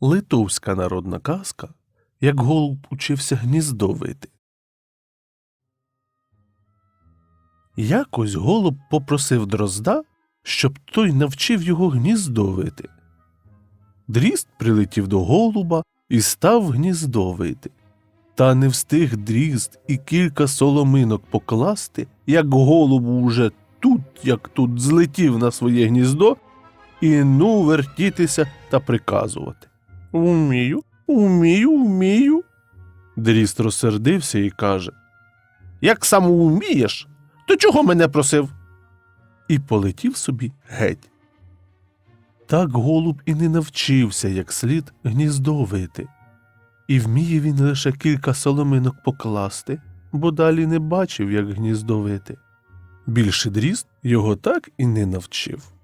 Литовська народна казка, як голуб учився гніздовити. Якось голуб попросив дрозда, щоб той навчив його гніздовити. Дрізд прилетів до голуба і став гніздовити. Та не встиг дрізд і кілька соломинок покласти, як голуб уже тут, як тут, злетів на своє гніздо і ну вертітися та приказувати. Умію, умію, умію. Дріст розсердився і каже Як сам умієш, то чого мене просив? І полетів собі геть. Так голуб і не навчився як слід гніздовити. І вміє він лише кілька соломинок покласти, бо далі не бачив, як гніздовити. Більше дріст його так і не навчив.